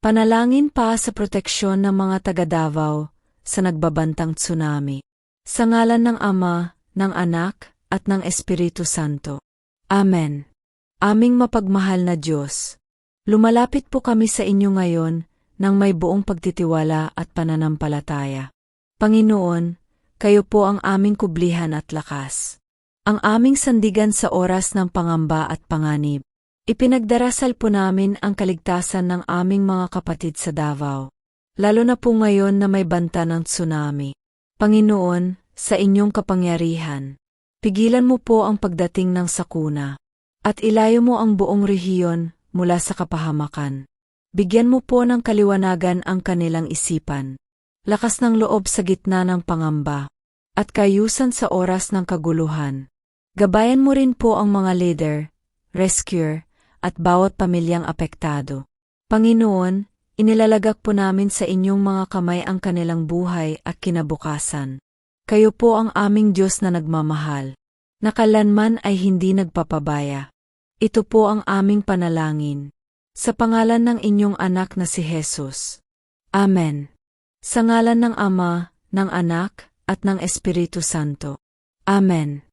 Panalangin pa sa proteksyon ng mga taga Davao sa nagbabantang tsunami. Sa ngalan ng Ama, ng Anak, at ng Espiritu Santo. Amen. Aming mapagmahal na Diyos, lumalapit po kami sa inyo ngayon ng may buong pagtitiwala at pananampalataya. Panginoon, kayo po ang aming kublihan at lakas. Ang aming sandigan sa oras ng pangamba at panganib. Ipinagdarasal po namin ang kaligtasan ng aming mga kapatid sa Davao. Lalo na po ngayon na may banta ng tsunami. Panginoon, sa inyong kapangyarihan, pigilan mo po ang pagdating ng sakuna. At ilayo mo ang buong rehiyon mula sa kapahamakan. Bigyan mo po ng kaliwanagan ang kanilang isipan. Lakas ng loob sa gitna ng pangamba. At kayusan sa oras ng kaguluhan. Gabayan mo rin po ang mga leader, rescuer, at bawat pamilyang apektado. Panginoon, inilalagak po namin sa inyong mga kamay ang kanilang buhay at kinabukasan. Kayo po ang aming Diyos na nagmamahal. Nakalanman ay hindi nagpapabaya. Ito po ang aming panalangin. Sa pangalan ng inyong anak na si Jesus. Amen. Sa ngalan ng Ama, ng Anak, at ng Espiritu Santo. Amen.